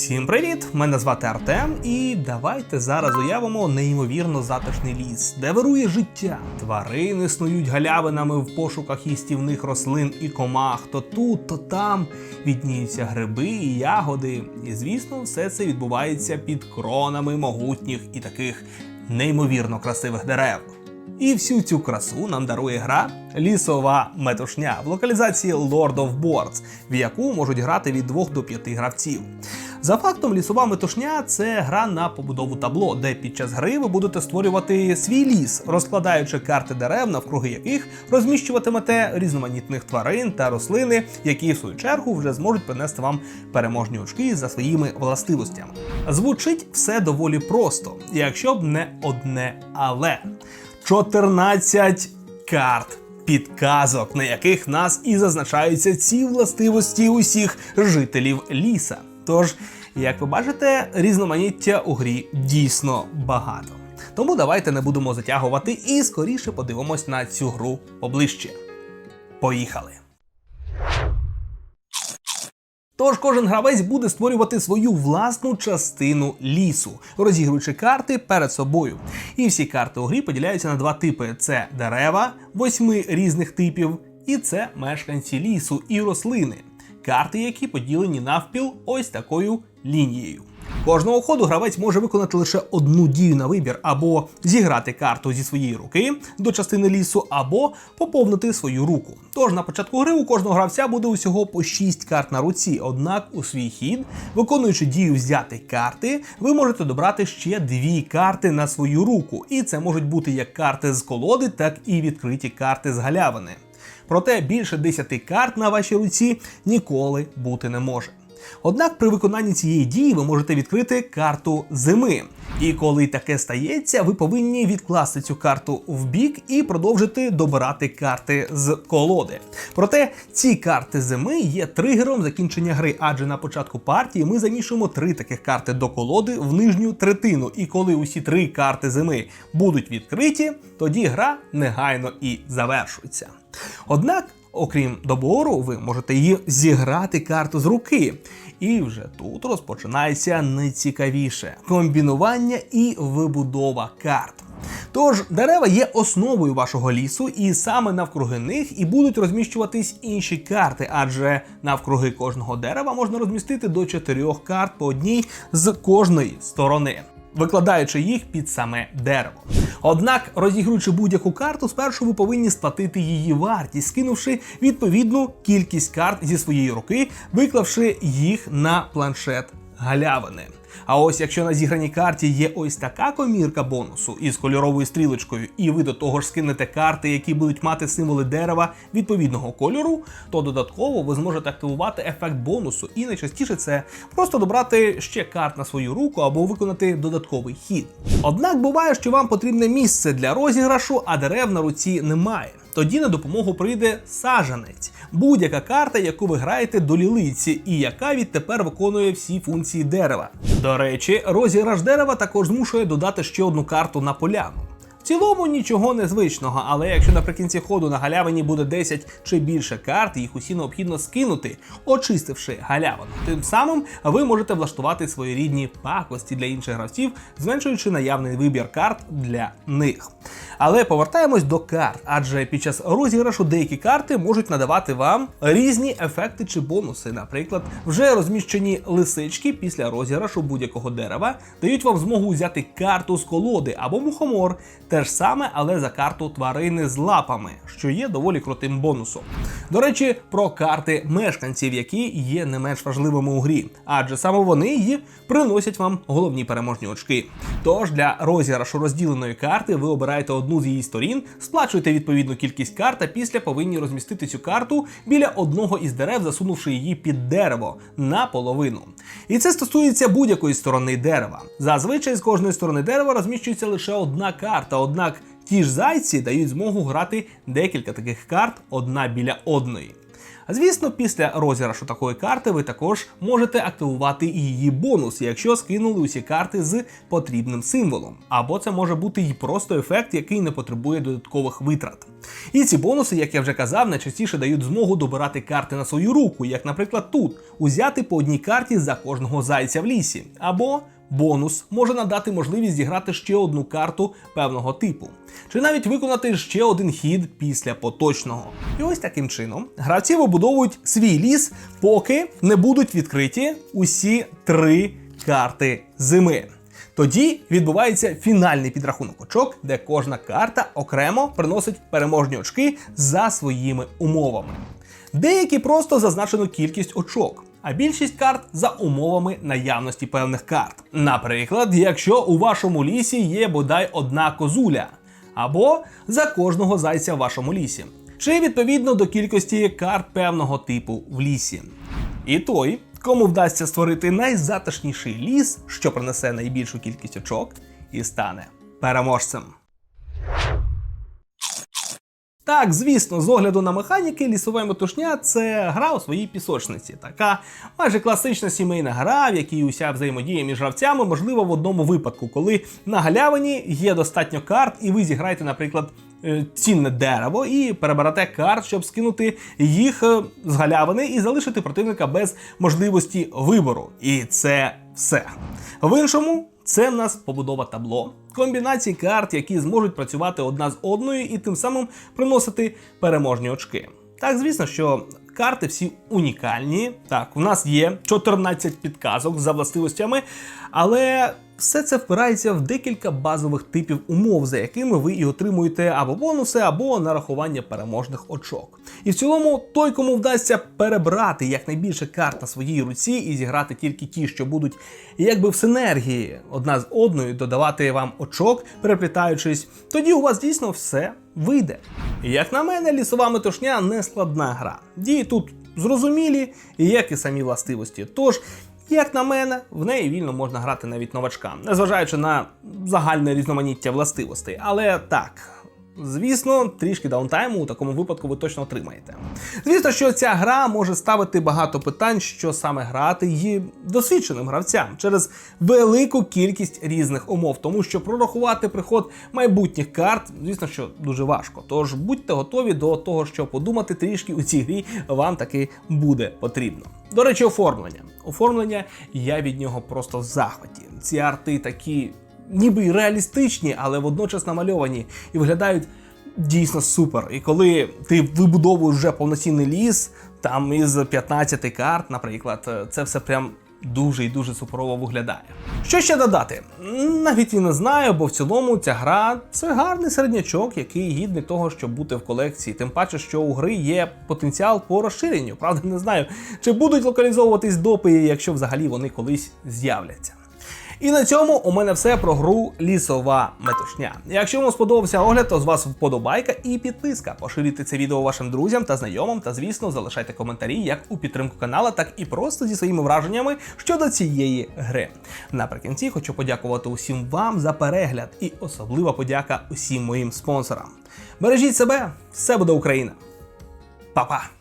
Всім привіт! Мене звати Артем, і давайте зараз уявимо неймовірно затишний ліс, де вирує життя. Тварини снують галявинами в пошуках їстівних рослин і комах. То тут, то там відніються гриби і ягоди. І звісно, все це відбувається під кронами могутніх і таких неймовірно красивих дерев. І всю цю красу нам дарує гра Лісова метушня в локалізації Lord of Boards, в яку можуть грати від 2 до 5 гравців. За фактом, лісова метушня це гра на побудову табло, де під час гри ви будете створювати свій ліс, розкладаючи карти дерев, навкруги яких розміщуватимете різноманітних тварин та рослини, які в свою чергу вже зможуть принести вам переможні очки за своїми властивостями. Звучить все доволі просто, якщо б не одне але. 14 карт підказок, на яких нас і зазначаються ці властивості усіх жителів ліса. Тож, як ви бачите, різноманіття у грі дійсно багато. Тому давайте не будемо затягувати і скоріше подивимось на цю гру поближче. Поїхали! Тож кожен гравець буде створювати свою власну частину лісу, розігруючи карти перед собою. І всі карти у грі поділяються на два типи: це дерева восьми різних типів, і це мешканці лісу і рослини. Карти, які поділені навпіл ось такою лінією. Кожного ходу гравець може виконати лише одну дію на вибір, або зіграти карту зі своєї руки до частини лісу, або поповнити свою руку. Тож на початку гри у кожного гравця буде усього по 6 карт на руці. Однак у свій хід, виконуючи дію взяти карти, ви можете добрати ще дві карти на свою руку. І це можуть бути як карти з колоди, так і відкриті карти з галявини. Проте більше 10 карт на вашій руці ніколи бути не може. Однак при виконанні цієї дії ви можете відкрити карту зими. І коли таке стається, ви повинні відкласти цю карту в бік і продовжити добирати карти з колоди. Проте ці карти зими є тригером закінчення гри, адже на початку партії ми замішуємо три таких карти до колоди в нижню третину. І коли усі три карти зими будуть відкриті, тоді гра негайно і завершується. Однак Окрім добору, ви можете її зіграти карту з руки. І вже тут розпочинається найцікавіше комбінування і вибудова карт. Тож дерева є основою вашого лісу, і саме навкруги них і будуть розміщуватись інші карти, адже навкруги кожного дерева можна розмістити до чотирьох карт по одній з кожної сторони викладаючи їх під саме дерево. Однак, розігруючи будь-яку карту, спершу ви повинні сплатити її вартість, скинувши відповідну кількість карт зі своєї руки, виклавши їх на планшет галявини. А ось якщо на зіграній карті є ось така комірка бонусу із кольоровою стрілочкою, і ви до того ж скинете карти, які будуть мати символи дерева відповідного кольору, то додатково ви зможете активувати ефект бонусу, і найчастіше це просто добрати ще карт на свою руку або виконати додатковий хід. Однак буває, що вам потрібне місце для розіграшу, а дерев на руці немає. Тоді на допомогу прийде сажанець, будь-яка карта, яку ви граєте до лілиці, і яка відтепер виконує всі функції дерева. До речі, розіграш дерева також змушує додати ще одну карту на поляну. В цілому нічого незвичного, але якщо наприкінці ходу на галявині буде 10 чи більше карт, їх усі необхідно скинути, очистивши галявину. Тим самим ви можете влаштувати своєрідні пакості для інших гравців, зменшуючи наявний вибір карт для них. Але повертаємось до карт, адже під час розіграшу деякі карти можуть надавати вам різні ефекти чи бонуси. Наприклад, вже розміщені лисички після розіграшу будь-якого дерева дають вам змогу взяти карту з колоди або мухомор. Те ж саме, але за карту тварини з лапами, що є доволі крутим бонусом. До речі, про карти мешканців, які є не менш важливими у грі, адже саме вони і приносять вам головні переможні очки. Тож для розіграшу розділеної карти ви обираєте одну з її сторін, сплачуєте відповідну кількість карт, а після повинні розмістити цю карту біля одного із дерев, засунувши її під дерево наполовину. І це стосується будь-якої сторони дерева. Зазвичай з кожної сторони дерева розміщується лише одна карта однак ті ж зайці дають змогу грати декілька таких карт одна біля одної. Звісно, після розіграшу такої карти ви також можете активувати її бонус, якщо скинули усі карти з потрібним символом. Або це може бути і просто ефект, який не потребує додаткових витрат. І ці бонуси, як я вже казав, найчастіше дають змогу добирати карти на свою руку, як, наприклад, тут узяти по одній карті за кожного зайця в лісі, або Бонус може надати можливість зіграти ще одну карту певного типу, чи навіть виконати ще один хід після поточного. І ось таким чином гравці вибудовують свій ліс, поки не будуть відкриті усі три карти зими. Тоді відбувається фінальний підрахунок очок, де кожна карта окремо приносить переможні очки за своїми умовами. Деякі просто зазначено кількість очок, а більшість карт за умовами наявності певних карт. Наприклад, якщо у вашому лісі є бодай одна козуля, або за кожного зайця в вашому лісі, чи відповідно до кількості карт певного типу в лісі. І той, кому вдасться створити найзатишніший ліс, що принесе найбільшу кількість очок, і стане переможцем. Так, звісно, з огляду на механіки, лісова метушня це гра у своїй пісочниці. Така майже класична сімейна гра, в якій уся взаємодія між гравцями можлива в одному випадку, коли на галявині є достатньо карт, і ви зіграєте, наприклад, е, цінне дерево і переберете карт, щоб скинути їх е, з галявини і залишити противника без можливості вибору. І це все. В іншому. Це в нас побудова табло, комбінації карт, які зможуть працювати одна з одною і тим самим приносити переможні очки. Так, звісно, що карти всі унікальні. Так, у нас є 14 підказок за властивостями, але все це впирається в декілька базових типів умов, за якими ви і отримуєте або бонуси, або нарахування переможних очок. І в цілому, той, кому вдасться перебрати якнайбільше карт на своїй руці і зіграти тільки ті, що будуть якби в синергії одна з одною додавати вам очок, переплітаючись, тоді у вас дійсно все вийде. Як на мене, лісова метушня не складна гра. Дії тут зрозумілі, як і самі властивості. Тож як на мене, в неї вільно можна грати навіть новачкам, незважаючи на загальне різноманіття властивостей. Але так. Звісно, трішки даунтайму у такому випадку ви точно отримаєте. Звісно, що ця гра може ставити багато питань, що саме грати її досвідченим гравцям через велику кількість різних умов, тому що прорахувати приход майбутніх карт, звісно, що дуже важко. Тож будьте готові до того, що подумати трішки у цій грі вам таки буде потрібно. До речі, оформлення. Оформлення я від нього просто в захваті. Ці арти такі ніби реалістичні, але водночас намальовані і виглядають дійсно супер. І коли ти вибудовуєш вже повноцінний ліс, там із 15 карт, наприклад, це все прям. Дуже і дуже суперово виглядає. Що ще додати? Навіть і не знаю, бо в цілому ця гра це гарний середнячок, який гідний того, щоб бути в колекції. Тим паче, що у гри є потенціал по розширенню. Правда, не знаю, чи будуть локалізовуватись допи, якщо взагалі вони колись з'являться. І на цьому у мене все про гру лісова метушня. Якщо вам сподобався огляд, то з вас вподобайка і підписка. Поширюйте це відео вашим друзям та знайомим, та звісно, залишайте коментарі як у підтримку канала, так і просто зі своїми враженнями щодо цієї гри. Наприкінці хочу подякувати усім вам за перегляд і особлива подяка усім моїм спонсорам. Бережіть себе, все буде Україна. Па-па!